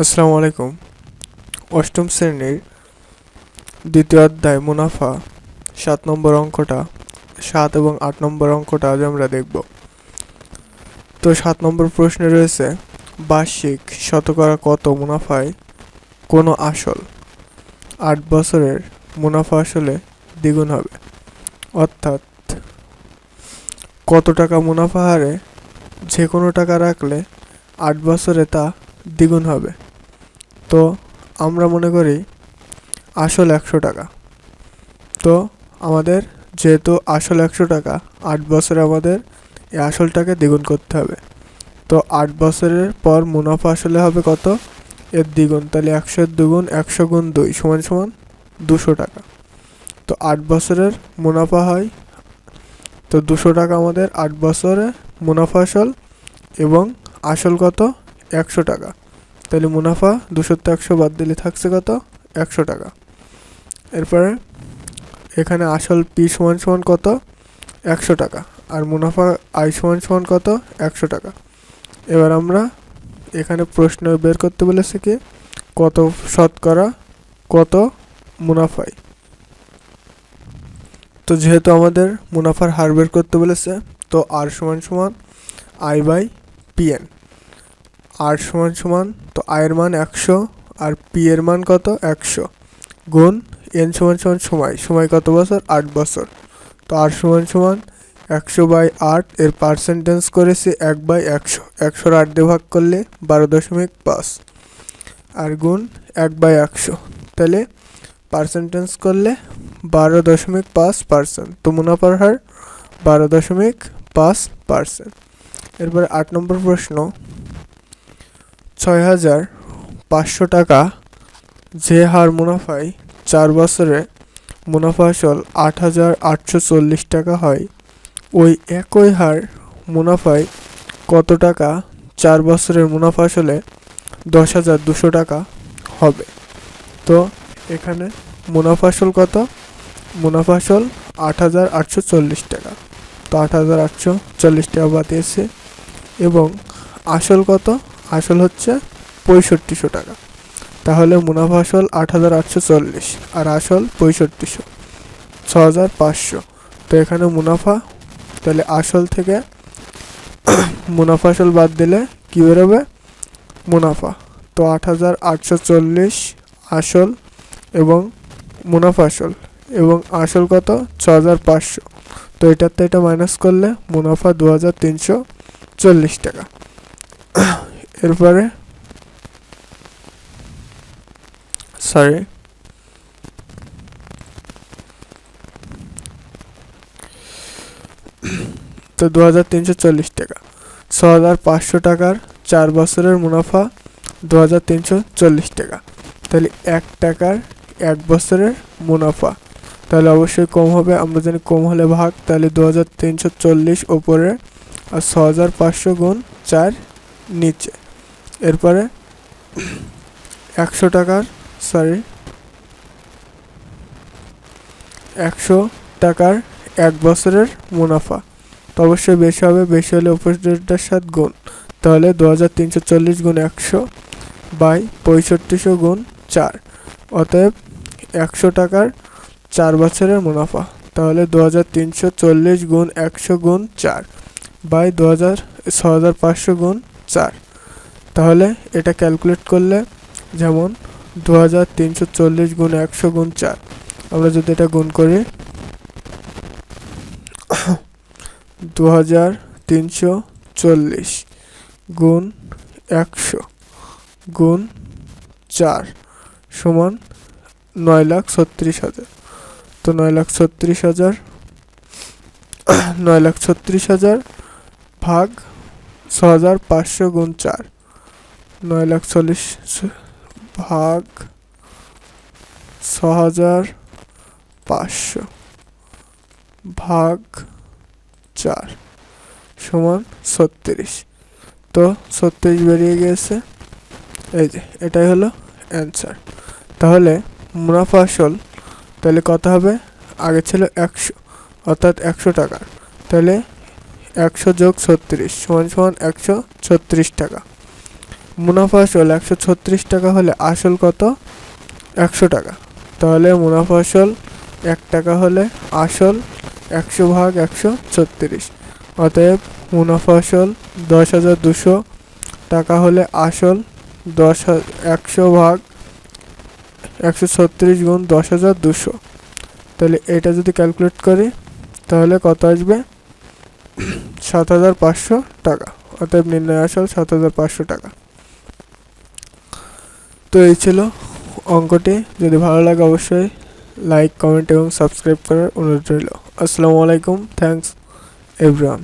আসসালামু আলাইকুম। অষ্টম শ্রেণির দ্বিতীয় অধ্যায় মুনাফা, সাত নম্বর অঙ্কটা, সাত এবং আট নম্বর অঙ্কটা আজ আমরা দেখব। তো সাত নম্বর প্রশ্নে রয়েছে, বার্ষিক শতকরা কত মুনাফায় কোনো আসল? আট বছরের মুনাফা আসলে দ্বিগুণ হবে। অর্থাৎ কত টাকা মুনাফা হারে যে কোনো টাকা রাখলে আট বছরে তা দ্বিগুণ হবে। তো আমরা মনে করি আসল একশো টাকা। তো আমাদের যেহেতু আসল একশো টাকা, আট বছরে আমাদের এই আসলটাকে দ্বিগুণ করতে হবে। তো আট বছরের পর মুনাফা আসলে হবে কত? এর দ্বিগুণ। তাহলে একশোর দ্বিগুণ একশো গুণ দুই সমান সমান দুশো টাকা। তো আট বছরের মুনাফা হয়, তো দুশো টাকা আমাদের আট বছরে মুনাফা আসল এবং আসল কত? একশো টাকা। তাহলে মুনাফা দুশো একশো বাদ দিলে থাকছে কত? একশো টাকা। এরপরে এখানে আসল পি সমান সমান কত? একশো টাকা। আর মুনাফা আই সমান সমান কত? একশো টাকা। এবার আমরা এখানে প্রশ্ন বের করতে বলেছে কি? কত শতকরা, কত মুনাফায়? তো যেহেতু আমাদের মুনাফার হার বের করতে বলেছে, তো আর সমান সমান আই বাই পিএন আর সমান সমান তো আয়ের মান একশো আর পি এর মান কত একশো। গুণ এন সমান সমান সময় সময় কত বছর? আট বছর। তো আর সমান সমান একশো বাই আট এর পার্সেন্টেজ করেছি এক বাই একশো। একশোর আট দিয়ে ভাগ করলে বারো দশমিক পাঁচ। আর গুণ এক বাই একশো। তাহলে পার্সেন্টেজ করলে বারো দশমিক পাঁচ পার্সেন্ট তো মুনাফার হার বারো দশমিক পাঁচ পার্সেন্ট এরপরে আট নম্বর প্রশ্ন ছয় হাজার পাঁচশো টাকা যে হার মুনাফায় চার বছরে মুনাফা আসল আট হাজার আটশো চল্লিশ টাকা হয়, ওই একই হার মুনাফায় কত টাকা চার বছরের মুনাফা আসলে দশ হাজার দুশো টাকা হবে? তো এখানে মুনাফা আসল কত? মুনাফা আসল আট হাজার আটশো চল্লিশ টাকা। তো আট হাজার আটশো চল্লিশ টাকা বাতিয়েছে এবং আসল কত? আসল হচ্ছে পঁয়ষট্টিশো টাকা। তাহলে মুনাফা আসল আট হাজার আটশো চল্লিশ আর আসল পঁয়ষট্টিশো ছ হাজার পাঁচশো। তো এখানে মুনাফা, তাহলে আসল থেকে মুনাফা আসল বাদ দিলে কী বেরোবে? মুনাফা। তো আট হাজার আটশো চল্লিশ আসল এবং মুনাফা আসল এবং আসল কত? ছ হাজার পাঁচশো। তো এটার তো এটা মাইনাস করলে মুনাফা দু হাজার তিনশো চল্লিশ টাকা। এরপরে? সরি তো দু হাজার তিনশো চল্লিশ টাকা। ছ হাজার পাঁচশো টাকার চার বছরের মুনাফা দু হাজার তিনশো চল্লিশ টাকা। তাহলে এক টাকার এক বছরের মুনাফা। তাহলে অবশ্যই কম হবে, আমরা জানি কম হলে ভাগ। তাহলে দু হাজার তিনশো চল্লিশ ওপরে আর ছ হাজার পাঁচশো গুণ চার নিচে। এরপরে একশো টাকার সরি একশো টাকার এক বছরের মুনাফা। তো অবশ্যই বেশি হবে, বেশি হলে উপরেরটার সাথে গুণ। তাহলে দু হাজার তিনশো চল্লিশ গুণ একশো বাই পঁয়ষট্টিশো গুণ চার। অতএব একশো টাকার চার বছরের মুনাফা। তাহলে দু হাজার তিনশো চল্লিশ গুণ একশো গুণ চার বাই দু হাজার ছ হাজার পাঁচশো গুণ চার। তাহলে এটা ক্যালকুলেট করলে যেমন দু হাজার তিনশো চল্লিশ গুণ একশো গুণ চার। আমরা যদি এটা গুণ করি দু হাজার তিনশো চল্লিশ গুণ একশো গুণ চার সমান নয় লাখ ছত্রিশ হাজার। তো নয় লাখ ছত্রিশ হাজার নয় লাখ ছত্রিশ হাজার ভাগ ছ হাজার পাঁচশো গুণ চার। নয় লাখ চল্লিশ ভাগ ছ হাজার পাঁচশো ভাগ চার সমান ছত্রিশ। তো ছত্রিশ বেরিয়ে গিয়েছে। এই যে, এটাই হলো অ্যান্সার তাহলে মুনাফা আসল, তাহলে কত হবে? আগে ছিল একশো, অর্থাৎ একশো টাকা। তাহলে একশো যোগ ছত্রিশ, সমান সমান একশো ছত্রিশ টাকা। মুনাফা আসল একশো ছত্রিশ টাকা হলে আসল কত? একশো টাকা। তাহলে মুনাফা আসল এক টাকা হলে আসল একশো ভাগ একশো ছত্রিশ। অতএব মুনাফা আসল দশ হাজার দুশো টাকা হলে আসল দশ একশো ভাগ একশো ছত্রিশ গুণ দশ হাজার দুশো। তাহলে এটা যদি ক্যালকুলেট করি, তাহলে কত আসবে? সাত হাজার পাঁচশো টাকা। অতএব নির্ণয় আসল সাত হাজার পাঁচশো টাকা। তো এই ছিল অঙ্কটি। যদি ভালো লাগে অবশ্যই লাইক কমেন্ট এবং সাবস্ক্রাইব করার অনুরোধ রইল। আসসালামু আলাইকুম। Thanks everyone